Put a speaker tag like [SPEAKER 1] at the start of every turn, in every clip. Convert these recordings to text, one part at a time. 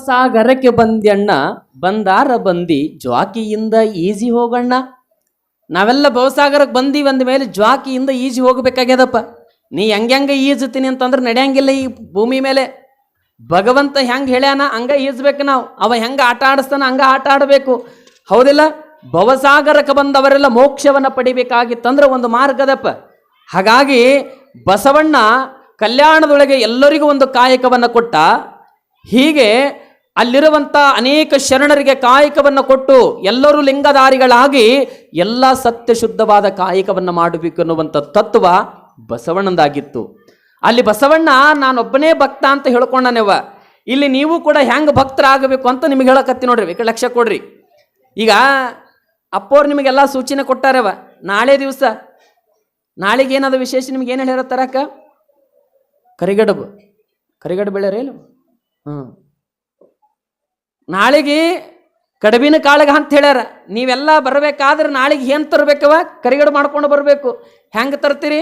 [SPEAKER 1] ಭವಸಾಗರಕ್ಕೆ ಬಂದ್ಯಣ್ಣ, ಬಂದಾರ ಬಂದಿ, ಜ್ವಾಕಿಯಿಂದ ಈಜಿ ಹೋಗಣ್ಣ. ನಾವೆಲ್ಲ ಭವಸಾಗರಕ್ಕೆ ಬಂದಿ ಅಂದ ಮೇಲೆ ಜ್ವಾಕಿಯಿಂದ ಈಜಿ ಹೋಗಬೇಕಾಗ್ಯದಪ್ಪ. ನೀ ಹೆಂಗೆ ಈಜುತ್ತೀನಿ ಅಂತಂದ್ರೆ ನಡೆಯಂಗಿಲ್ಲ ಈ ಭೂಮಿ ಮೇಲೆ. ಭಗವಂತ ಹೆಂಗೆ ಹೇಳ್ಯಾನ, ಹಂಗ ಈಜ್ಬೇಕು ನಾವು. ಅವ ಹೆಂಗೆ ಆಟ ಆಡಿಸ್ತಾನ, ಹಂಗ ಆಟ ಆಡಬೇಕು. ಹೌದಿಲ್ಲ? ಭವಸಾಗರಕ್ಕೆ ಬಂದವರೆಲ್ಲ ಮೋಕ್ಷವನ್ನು ಪಡಿಬೇಕಾಗಿತ್ತಂದ್ರೆ ಒಂದು ಮಾರ್ಗದಪ್ಪ. ಹಾಗಾಗಿ ಬಸವಣ್ಣ ಕಲ್ಯಾಣದೊಳಗೆ ಎಲ್ಲರಿಗೂ ಒಂದು ಕಾಯಕವನ್ನು ಕೊಟ್ಟ. ಹೀಗೆ ಅಲ್ಲಿರುವಂಥ ಅನೇಕ ಶರಣರಿಗೆ ಕಾಯಕವನ್ನು ಕೊಟ್ಟು ಎಲ್ಲರೂ ಲಿಂಗಧಾರಿಗಳಾಗಿ ಎಲ್ಲ ಸತ್ಯ ಶುದ್ಧವಾದ ಕಾಯಕವನ್ನು ಮಾಡಬೇಕು ಅನ್ನುವಂಥ ತತ್ವ ಬಸವಣ್ಣಂದಾಗಿತ್ತು. ಅಲ್ಲಿ ಬಸವಣ್ಣ, ನಾನೊಬ್ಬನೇ ಭಕ್ತ ಅಂತ ಹೇಳ್ಕೊಂಡನೆವ ಇಲ್ಲಿ ನೀವು ಕೂಡ ಹೆಂಗೆ ಭಕ್ತರಾಗಬೇಕು ಅಂತ ನಿಮಗೆ ಹೇಳಕತ್ತಿ ನೋಡ್ರಿ ಬೇಕಾ ಲಕ್ಷ್ಯ ಕೊಡ್ರಿ. ಈಗ ಅಪ್ಪೋರು ನಿಮಗೆಲ್ಲ ಸೂಚನೆ ಕೊಟ್ಟಾರವ ನಾಳೆ ದಿವಸ, ನಾಳೆಗೆ ಏನಾದ ವಿಶೇಷ ನಿಮ್ಗೆ ಏನು ಹೇಳಿರತ್ತಾರಕ್ಕ ಕರಿಗಡಬು ಕರಿಗಡಬು. ಬೆಳೆಯರ ಇಲ್ಲ ಹ್ಞೂ ನಾಳೆಗೆ ಕಡಬಿನ ಕಾಳಗ ಅಂತ ಹೇಳ್ಯಾರ. ನೀವೆಲ್ಲ ಬರಬೇಕಾದ್ರೆ ನಾಳೆಗೆ ಏನು ತರಬೇಕವ ಕರಿಗಡು ಮಾಡ್ಕೊಂಡು ಬರಬೇಕು. ಹೆಂಗೆ ತರ್ತೀರಿ?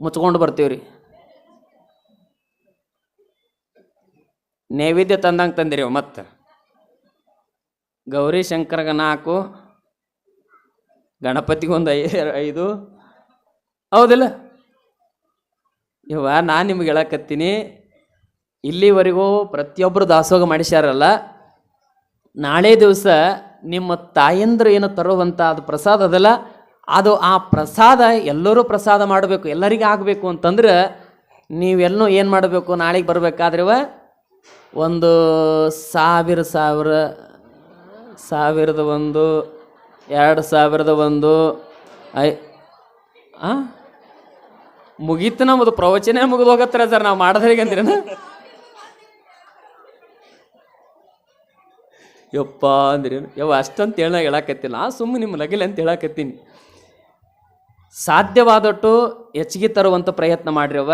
[SPEAKER 1] ಮುಚ್ಕೊಂಡು ಬರ್ತೀವ್ರಿ. ನೈವೇದ್ಯ ತಂದಂಗೆ ತಂದಿರಿ ಮತ್ತೆ. ಗೌರಿ ಶಂಕರಗ ನಾಲ್ಕು ಗಣಪತಿಗೊಂದು ಐ ಐದು. ಹೌದಿಲ್ಲ? ಇವ ನಾನು ನಿಮ್ಗೆ ಹೇಳಕತ್ತೀನಿ. ಇಲ್ಲಿವರೆಗೂ ಪ್ರತಿಯೊಬ್ಬರು ದಾಸೋಗ ಮಾಡಿಸ್ಯಾರಲ್ಲ, ನಾಳೆ ದಿವಸ ನಿಮ್ಮ ತಾಯಂದ್ರು ಏನು ತರುವಂಥ ಅದು ಪ್ರಸಾದ ಅದಲ್ಲ, ಅದು ಆ ಪ್ರಸಾದ ಎಲ್ಲರೂ ಪ್ರಸಾದ ಮಾಡಬೇಕು, ಎಲ್ಲರಿಗೂ ಆಗಬೇಕು ಅಂತಂದ್ರೆ ನೀವೆಲ್ಲೂ ಏನು ಮಾಡಬೇಕು, ನಾಳೆಗೆ ಬರಬೇಕಾದ್ರವ ಒಂದು ಸಾವಿರ ಸಾವಿರ, ಸಾವಿರದ ಒಂದು, ಎರಡು ಸಾವಿರದ ಒಂದು, ಐ, ಆ? ಮುಗೀತು ನಮ್ಮದು ಪ್ರವಚನ ಮುಗಿದು ಸರ್, ನಾವು ಮಾಡೋದ್ರಿಗೆ ಅಂತೀರೇನ ಯಪ್ಪ ಅಂದ್ರೇನು ಯಾವ ಅಷ್ಟಂತ ಹೇಳ ಹೇಳಕತ್ತಿಲ್ಲ. ಆ ಸುಮ್ಮನೆ ನಿಮ್ಮ ಲಗಿಲ್ ಅಂತ ಹೇಳಕತ್ತೀನಿ. ಸಾಧ್ಯವಾದಟ್ಟು ಹೆಚ್ಚಿಗೆ ತರುವಂಥ ಪ್ರಯತ್ನ ಮಾಡಿರವ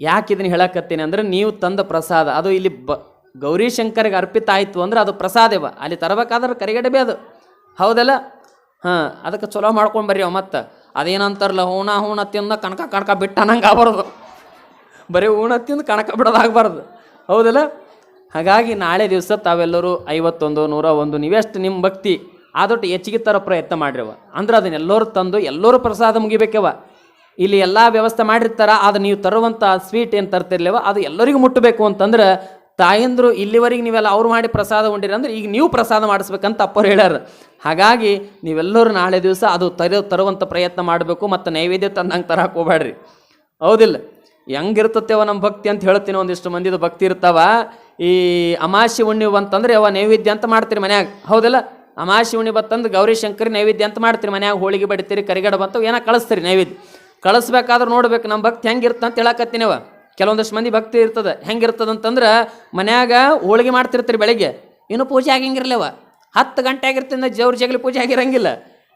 [SPEAKER 1] ಯಾಕೆ ಇದನ್ನ ಹೇಳಕತ್ತೀನಿ ಅಂದ್ರೆ ನೀವು ತಂದ ಪ್ರಸಾದ. ಅದು ಇಲ್ಲಿ ಬ ಗೌರಿ ಶಂಕರಿಗೆ ಅರ್ಪಿತ ಆಯಿತು ಅಂದ್ರೆ ಅದು ಪ್ರಸಾದವ ಅಲ್ಲಿ ತರಬೇಕಾದ್ರೆ ಕರಿಗಡಬೆ ಅದು. ಹೌದಲ್ಲ? ಹಾಂ, ಅದಕ್ಕೆ ಚಲೋ ಮಾಡ್ಕೊಂಡು ಬರ್ರಿ ಅವ ಮತ್ತೆ. ಅದೇನಂತಾರಲ್ಲ, ಹೂಣ ಹೂಣ ತಿಂದ ಕಣಕ ಕಣಕ ಬಿಟ್ಟ ನಂಗೆ ಆಗ್ಬಾರ್ದು. ಬರೀ ಹೂಣ ತಿಂದು ಕಣಕ ಬಿಡೋದಾಗಬಾರ್ದು ಹೌದಲ್ಲ? ಹಾಗಾಗಿ ನಾಳೆ ದಿವಸ ತಾವೆಲ್ಲರೂ ಐವತ್ತೊಂದು ನೂರ ಒಂದು ನೀವೆಷ್ಟು ನಿಮ್ಮ ಭಕ್ತಿ, ಆದೊಟ್ಟು ಹೆಚ್ಚಿಗೆ ತರ ಪ್ರಯತ್ನ ಮಾಡಿರವ. ಅಂದ್ರೆ ಅದನ್ನೆಲ್ಲರೂ ತಂದು ಎಲ್ಲರೂ ಪ್ರಸಾದ ಮುಗಿಬೇಕವ. ಇಲ್ಲಿ ಎಲ್ಲ ವ್ಯವಸ್ಥೆ ಮಾಡಿರ್ತಾರ ಅದು ನೀವು ತರುವಂಥ ಸ್ವೀಟ್ ಏನು ತರ್ತಿರ್ಲಿವ, ಅದು ಎಲ್ಲರಿಗೂ ಮುಟ್ಟಬೇಕು ಅಂತಂದ್ರೆ ತಾಯಂದ್ರು ಇಲ್ಲಿವರೆಗೆ ನೀವೆಲ್ಲ ಅವ್ರು ಮಾಡಿ ಪ್ರಸಾದ ಉಂಡಿರಿ ಅಂದ್ರೆ ಈಗ ನೀವು ಪ್ರಸಾದ ಮಾಡಿಸ್ಬೇಕಂತ ಅಪ್ಪರು ಹೇಳ್ಯಾರ. ಹಾಗಾಗಿ ನೀವೆಲ್ಲರೂ ನಾಳೆ ದಿವಸ ಅದು ತರೋ ತರುವಂಥ ಪ್ರಯತ್ನ ಮಾಡಬೇಕು ಮತ್ತು ನೈವೇದ್ಯ ತಂದಂಗೆ ತರಕ್ಕೆ ಹೋಗ್ಬೇಡ್ರಿ ಹೌದಿಲ್ಲ. ಹೆಂಗಿರ್ತತೆವ ನಮ್ಮ ಭಕ್ತಿ ಅಂತ ಹೇಳ್ತೀನಿ ಒಂದಿಷ್ಟು ಮಂದಿದು ಭಕ್ತಿ ಇರ್ತಾವ. ಈ ಅಮಾಸಿ ಉಣ್ಣಿ ಬಂತಂದ್ರೆ ಅವ ನೈವೇದ್ಯ ಅಂತ ಮಾಡ್ತೀರಿ ಮನ್ಯಾಗ. ಹೌದಲ್ಲ? ಅಮಾಸಿ ಉಣ್ಣಿ ಬತ್ತಂದ್ರೆ ಗೌರಿ ಶಂಕರಿ ನೈವೇದ್ಯ ಅಂತ ಮಾಡ್ತೀರಿ ಮನ್ಯಾಗ. ಹೋಳಿಗೆ ಬಡಿತೀರಿ, ಕರಿಗಡ ಬಂತು ಏನೋ ಕಳಿಸ್ತೀರಿ ನೈವೇದ್ಯ. ಕಳಿಸ್ಬೇಕಾದ್ರೆ ನೋಡ್ಬೇಕು ನಮ್ಮ ಭಕ್ತಿ ಹೆಂಗಿರುತ್ತೆ ಅಂತ ಹೇಳಕತ್ತೀನಿವ ಕೆಲವೊಂದಷ್ಟು ಮಂದಿ ಭಕ್ತಿ ಇರ್ತದೆ. ಹೆಂಗಿರ್ತದೆ ಅಂತಂದ್ರೆ ಮನ್ಯಾಗ ಹೋಳಿಗೆ ಮಾಡ್ತಿರ್ತೀರಿ ಬೆಳಿಗ್ಗೆ. ಇನ್ನು ಪೂಜೆ ಆಗಿಂಗಿರ್ಲವ ಹತ್ತು ಗಂಟೆ ಆಗಿರ್ತಿಂದ ಜವ್ರ ಜಗಲಿ ಪೂಜೆ ಆಗಿರಂಗಿಲ್ಲ.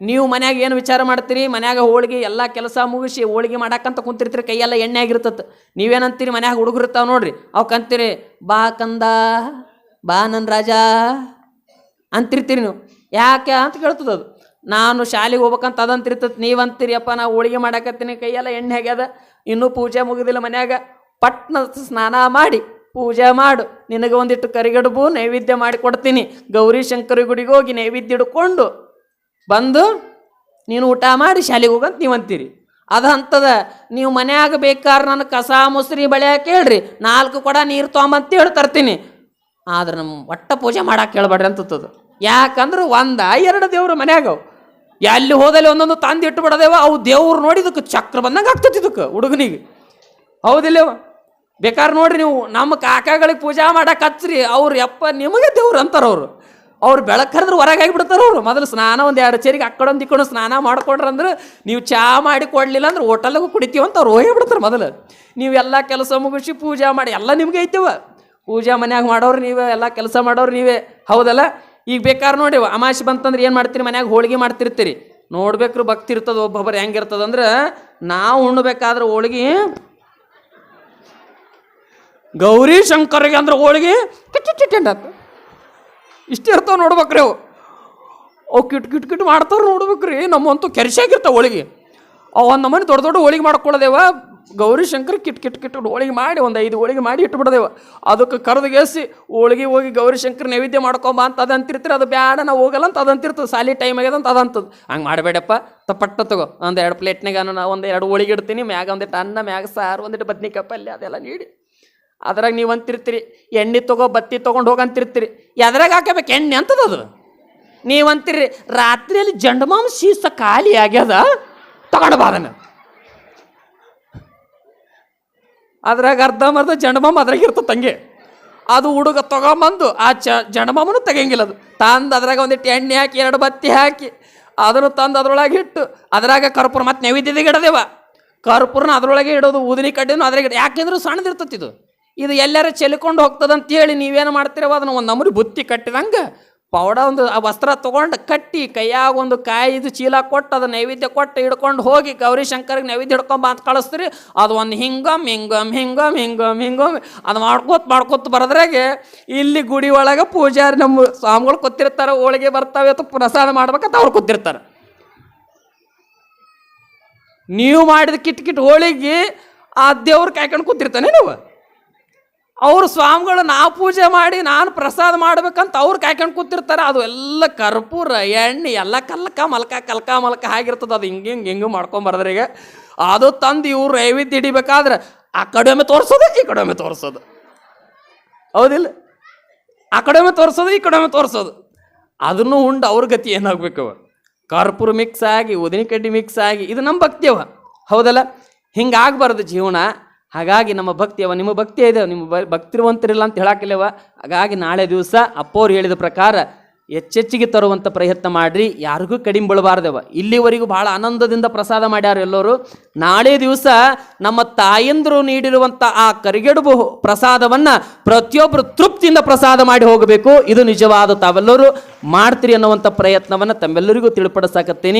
[SPEAKER 1] ನೀವು ಮನ್ಯಾಗ ಏನು ವಿಚಾರ ಮಾಡ್ತೀರಿ? ಮನ್ಯಾಗ ಹೋಳಿಗೆ ಎಲ್ಲ ಕೆಲಸ ಮುಗಿಸಿ ಹೋಳಿಗೆ ಮಾಡಕ್ಕಂತ ಕುಂತಿರ್ತೀರಿ, ಕೈಯೆಲ್ಲ ಎಣ್ಣೆ ಆಗಿರ್ತದೆ ನೀವೇನಂತೀರಿ? ಮನ್ಯಾಗ ಹುಡುಗರು ಇರ್ತಾವ ನೋಡ್ರಿ. ಅವಕ್ಕೆ ಅಂತೀರಿ ಬಾ ಕಂದ, ಬಾ ನನ್ನ ರಾಜ ಅಂತಿರ್ತೀರಿ ನೀವು. ಯಾಕೆ ಅಂತ ಕೇಳ್ತದ ಅದು. ನಾನು ಶಾಲೆಗೆ ಹೋಗ್ಬೇಕಂತ ಅದಂತಿರ್ತದೆ ನೀವಂತೀರಿ, ಅಪ್ಪ, ನಾ ಹೋಳಿಗೆ ಮಾಡಾಕತ್ತೀನಿ. ಕೈಯೆಲ್ಲ ಎಣ್ಣೆ ಆಗ್ಯದ. ಇನ್ನೂ ಪೂಜೆ ಮುಗಿದಿಲ್ಲ ಮನ್ಯಾಗ. ಪಟ್ನ ಸ್ನಾನ ಮಾಡಿ ಪೂಜೆ ಮಾಡು. ನಿನಗೆ ಒಂದಿಟ್ಟು ಕರಿಗಡುಬು ನೈವೇದ್ಯ ಮಾಡಿ ಕೊಡ್ತೀನಿ. ಗೌರಿ ಶಂಕರಿ ಗುಡಿಗೆ ಹೋಗಿ ನೈವೇದ್ಯ ಹಿಡ್ಕೊಂಡು ಬಂದು ನೀನು ಊಟ ಮಾಡಿ ಶಾಲೆಗೆ ಹೋಗಂತ ನೀವು ಅಂತೀರಿ. ಅದು ಅಂತದ ನೀವು ಮನ್ಯಾಗ ಬೇಕಾದ್ರೆ ನನ್ನ ಕಸ ಮುಸ್ರಿ ಬಳೆ ಕೇಳ್ರಿ, ನಾಲ್ಕು ಕೊಡ ನೀರು ತೊಗೊಂಬಂತ ಹೇಳಿ ತರ್ತೀನಿ. ಆದ್ರೆ ನಮ್ಮ ಒಟ್ಟ ಪೂಜೆ ಮಾಡಕ್ಕೆ ಕೇಳಬೇಡ್ರಿ ಅಂತದ್ದು ಯಾಕಂದ್ರೆ ಒಂದ, ಎರಡು ದೇವ್ರು ಮನ್ಯಾಗ ಅವು. ಎಲ್ಲಿ ಹೋದಲ್ಲಿ ಒಂದೊಂದು ತಂದು ಇಟ್ಟು ಬಿಡದೇವ, ಅವು ದೇವ್ರು ನೋಡಿ ಇದಕ್ಕೆ ಚಕ್ರ ಬಂದಂಗೆ ಆಗ್ತತಿ ಇದಕ್ಕೆ ಹುಡುಗನಿಗೆ. ಹೌದಿಲ್ಲ ಬೇಕಾದ್ರೆ ನೋಡ್ರಿ ನೀವು, ನಮ್ಮ ಕಾಕಾಗಳಿಗೆ ಪೂಜಾ ಮಾಡಕ್ಕೆ ಹಚ್ಚ್ರಿ ಅವ್ರು ಯಪ್ಪ ನಿಮಗೆ ದೇವ್ರು ಅಂತಾರೆ ಅವರು. ಅವ್ರು ಬೆಳಕರಿದ್ರೆ ಕರೆದ್ರೆ ಹೊರಗೆ ಆಗಿಬಿಡ್ತಾರೆ ಅವರು ಮೊದಲು ಸ್ನಾನ ಒಂದು ಎರಡು ಚೇರಿಗೆ ಅಕ್ಕಡೊಂದು ಇಕ್ಕೊಂಡು ಸ್ನಾನ ಮಾಡಿಕೊಡ್ರಿ ಅಂದ್ರೆ ನೀವು ಚಾ ಮಾಡಿ ಕೊಡಲಿಲ್ಲ ಅಂದ್ರೆ ಹೋಟೆಲ್ಗೂ ಅಂತ ಅವ್ರು ಹೋಗಿ ಬಿಡ್ತಾರೆ ಮೊದಲು ನೀವೆಲ್ಲ ಕೆಲಸ ಮುಗಿಸಿ ಪೂಜೆ ಮಾಡಿ ಎಲ್ಲ ನಿಮ್ಗೆ ಐತಿವ ಪೂಜಾ ಮನ್ಯಾಗ ಮಾಡೋರು ನೀವೇ ಎಲ್ಲ ಕೆಲಸ ಮಾಡೋರು ನೀವೇ ಹೌದಲ್ಲ ಈಗ ಬೇಕಾದ್ರೆ ನೋಡಿ ಅಮಾಶಿ ಬಂತಂದ್ರೆ ಏನು ಮಾಡ್ತೀರಿ ಮನ್ಯಾಗ ಹೋಳಿಗೆ ಮಾಡ್ತಿರ್ತೀರಿ ನೋಡ್ಬೇಕ್ರು ಭಕ್ತಿ ಇರ್ತದೆ ಒಬ್ಬೊಬ್ಬರು ಹೆಂಗಿರ್ತದಂದ್ರೆ ನಾವು ಉಣ್ಬೇಕಾದ್ರೆ ಹೋಳಿಗೆ ಗೌರಿ ಶಂಕರಿಗೆ ಅಂದ್ರೆ ಹೋಳಿಗೆ ಕಿಟ್ ಇಷ್ಟೇ ಇರ್ತಾವ ನೋಡ್ಬೇಕ್ರಿ ಅವು. ಅವು ಕಿಟ್ ಕಿಟ್ ಕಿಟ್ ಮಾಡ್ತಾರ ನೋಡ್ಬೇಕ್ರಿ. ನಮ್ಮಂತೂ ಕೆರೆಸಾಗಿರ್ತಾವೆ ಹೋಳಿಗೆ. ಅವು ಒಂದು ನಮ್ಮನೆ ದೊಡ್ಡ ದೊಡ್ಡ ಹೋಳಿಗೆ ಮಾಡ್ಕೊಳ್ಳೋದೇವ ಗೌರಿ ಶಂಕರ್ ಕಿಟ್ ಕಿಟ್ ಕಿಟ್ ಹೋಳಿಗೆ ಮಾಡಿ ಒಂದು ಐದು ಹೋಳಿಗೆ ಮಾಡಿ ಇಟ್ಬಿಡ್ದೇವ. ಅದಕ್ಕೆ ಕರೆದುಗೇಸಿ ಹೋಳಿಗೆ ಹೋಗಿ ಗೌರಿ ಶಂಕರ್ ನೈವೇದ್ಯ ಮಾಡ್ಕೊಂಬ ಅಂತ ಅದು ಅದು ಬೇಡ ನಾವು ಹೋಗಲ್ಲ ಅಂತ ಅದಂತಿರ್ತದೆ. ಸಾಲಿ ಟೈಮ್ ಆಗ್ಯದ ಅಂತ ಅದು ಅಂತದ್ದು ಹಂಗೆ ಮಾಡಬೇಡಪ್ಪ. ತಪ್ಪಟ್ಟ ತಗೋ. ಒಂದು ಎರಡು ಪ್ಲೇಟ್ನಾಗ ನಾನು ಒಂದು ಎರಡು ಹೋಳಿಗೆ ಇಡ್ತೀನಿ. ಮ್ಯಾಗ ಒಂದಿಟ್ಟು ಅನ್ನ, ಮ್ಯಾಗ ಸಾರು ಒಂದಿಟ್ಟು ಬದ್ನಿಕಾಯಿ ಪಲ್ಯ ಅದೆಲ್ಲ ನೀಡಿ. ಅದ್ರಾಗ ನೀವು ಅಂತಿರ್ತೀರಿ, ಎಣ್ಣೆ ತಗೋ ಬತ್ತಿ ತೊಗೊಂಡು ಹೋಗಂತಿರ್ತೀರಿ ಎದ್ರಾಗ ಹಾಕಬೇಕು ಎಣ್ಣೆ ಅಂತದ ಅದು. ನೀವಂತೀರಿ ರಾತ್ರಿಯಲ್ಲಿ ಜಂಡಮಾಮ ಶೀಸ ಖಾಲಿ ಆಗ್ಯದ, ತಗೊಂಡು ಅದ್ರಾಗ ಅರ್ಧಂಬರ್ಧ ಜಂಡಮಾಮ ಅದ್ರಾಗ ಇರ್ತದೆ ತಂಗೆ. ಅದು ಹುಡುಗ ತಗೊಂಬಂದು, ಆ ಚ ಜಂಡಮಾಮನು ತೆಗಿಯಂಗಿಲ್ಲ ಅದು. ತಂದು ಅದ್ರಾಗ ಒಂದಿಟ್ಟು ಎಣ್ಣೆ ಹಾಕಿ, ಎರಡು ಬತ್ತಿ ಹಾಕಿ, ಅದನ್ನು ತಂದು ಅದ್ರೊಳಗೆ ಇಟ್ಟು, ಅದ್ರಾಗ ಕರ್ಪೂರ ಮತ್ತೆ ನೈವೇದ್ಯದಾಗ ಇಡದೇವ ಕರ್ಪೂರನ ಅದ್ರೊಳಗೆ ಇಡೋದು, ಊದಿನಿ ಕಡ್ಡಿನೂ ಅದ್ರಾಗ ಇಡ ಯಾಕೆಂದ್ರೆ ಸಣ್ಣದಿರ್ತತಿ ಇದು ಎಲ್ಲರೂ ಚೆಲ್ಕೊಂಡು ಹೋಗ್ತದೆ ಅಂತೇಳಿ ನೀವೇನು ಮಾಡ್ತೀರವ? ಅದನ್ನು ಒಂದು ನಮೂರಿ ಬುತ್ತಿ ಕಟ್ಟಿದಂಗೆ ಪೌಡ ಒಂದು ಆ ವಸ್ತ್ರ ತೊಗೊಂಡು ಕಟ್ಟಿ ಕೈಯಾಗ ಒಂದು ಕಾಯಿದು ಚೀಲ ಕೊಟ್ಟು ಅದು ನೈವೇದ್ಯ ಕೊಟ್ಟು ಹಿಡ್ಕೊಂಡು ಹೋಗಿ ಗೌರಿ ಶಂಕರ್ಗೆ ನೈವೇದ್ಯ ಹಿಡ್ಕೊಂಬ ಅಂತ ಕಳಿಸ್ತೀರಿ. ಅದು ಒಂದು ಹಿಂಗಮ್ ಹಿಂಗಮ್ ಹಿಂಗಮ್ ಹಿಂಗಮ್ ಹಿಂಗಮ್ ಅದು ಮಾಡ್ಕೋತ ಮಾಡ್ಕೋತ ಬರೋದ್ರಾಗೆ ಇಲ್ಲಿ ಗುಡಿ ಒಳಗೆ ಪೂಜಾರಿ ನಮ್ಮ ಸ್ವಾಮಿಗಳು ಕೂತಿರ್ತಾರೆ, ಹೋಳಿಗೆ ಬರ್ತಾವೆ ಅಥವಾ ಪ್ರಸಾದ ಮಾಡ್ಬೇಕಂತ ಅವ್ರು ಕೂತಿರ್ತಾರೆ. ನೀವು ಮಾಡಿದ ಕಿಟ್ ಕಿಟ್ ಹೋಳಿಗೆ ಆ ದೇವ್ರು ಕಾಯ್ಕೊಂಡು ಕೂತಿರ್ತಾನೆ ನೀವು. ಅವ್ರು ಸ್ವಾಮಿಗಳು ನಾ ಪೂಜೆ ಮಾಡಿ, ನಾನು ಪ್ರಸಾದ ಮಾಡ್ಬೇಕಂತ ಅವ್ರು ಕಾಯ್ಕೊಂಡು ಕೂತಿರ್ತಾರೆ. ಅದು ಎಲ್ಲ ಕರ್ಪೂರ, ಎಣ್ಣೆ, ಎಲ್ಲ ಕಲ್ಕ ಮಲ್ಕ ಕಲ್ಕ ಮಲ್ಕ ಆಗಿರ್ತದೆ. ಅದು ಹಿಂಗೆ ಹಿಂಗೆ ಹಿಂಗೆ ಮಾಡ್ಕೊಂಬರ್ದ್ರೆ ಈಗ. ಅದು ತಂದು ಇವ್ರು ನೈವೇದ್ಯ ಹಿಡಿಬೇಕಾದ್ರೆ ಆ ಒಮ್ಮೆ ತೋರಿಸೋದು, ಈ ಕಡೆ ಒಮ್ಮೆ ತೋರಿಸೋದು. ಹೌದಿಲ್ಲ? ಆ ಒಮ್ಮೆ ತೋರಿಸೋದು, ಈ ಕಡೆ ಒಮ್ಮೆ ತೋರಿಸೋದು. ಅದನ್ನು ಉಂಡು ಅವ್ರ ಗತಿ ಏನಾಗಬೇಕವ ಕರ್ಪೂರ ಮಿಕ್ಸ್ ಆಗಿ, ಉದಿನಿಕಡ್ಡಿ ಮಿಕ್ಸ್ ಆಗಿ, ಇದು ನಮ್ಮ ಭಕ್ತಿಯವ ಹೌದಲ್ಲ? ಹಿಂಗಾಗಬಾರ್ದು ಜೀವನ. ಹಾಗಾಗಿ ನಮ್ಮ ಭಕ್ತಿ ಅವ, ನಿಮ್ಮ ಭಕ್ತಿ ಇದೆ, ನಿಮ್ಮ ಭಕ್ತಿರುವಂತರಿಲ್ಲ ಅಂತ ಹೇಳಾಕಿಲ್ಲವ. ಹಾಗಾಗಿ ನಾಳೆ ದಿವಸ ಅಪ್ಪೋರು ಹೇಳಿದ ಪ್ರಕಾರ ಹೆಚ್ಚೆಚ್ಚಿಗೆ ತರುವಂಥ ಪ್ರಯತ್ನ ಮಾಡಿರಿ, ಯಾರಿಗೂ ಕಡಿಮೆ ಬೀಳಬಾರ್ದವ. ಇಲ್ಲಿವರೆಗೂ ಭಾಳ ಆನಂದದಿಂದ ಪ್ರಸಾದ ಮಾಡ್ಯಾರ ಎಲ್ಲರೂ. ನಾಳೆ ದಿವಸ ನಮ್ಮ ತಾಯಂದರು ನೀಡಿರುವಂಥ ಆ ಕರಿಗೆಡುಬು ಪ್ರಸಾದವನ್ನು ಪ್ರತಿಯೊಬ್ಬರು ತೃಪ್ತಿಯಿಂದ ಪ್ರಸಾದ ಮಾಡಿ ಹೋಗಬೇಕು. ಇದು ನಿಜವಾದ ತಾವೆಲ್ಲರೂ ಮಾಡ್ತೀರಿ ಅನ್ನುವಂಥ ಪ್ರಯತ್ನವನ್ನು ತಮ್ಮೆಲ್ಲರಿಗೂ ತಿಳಿಪಡಿಸಾಕತ್ತೀನಿ.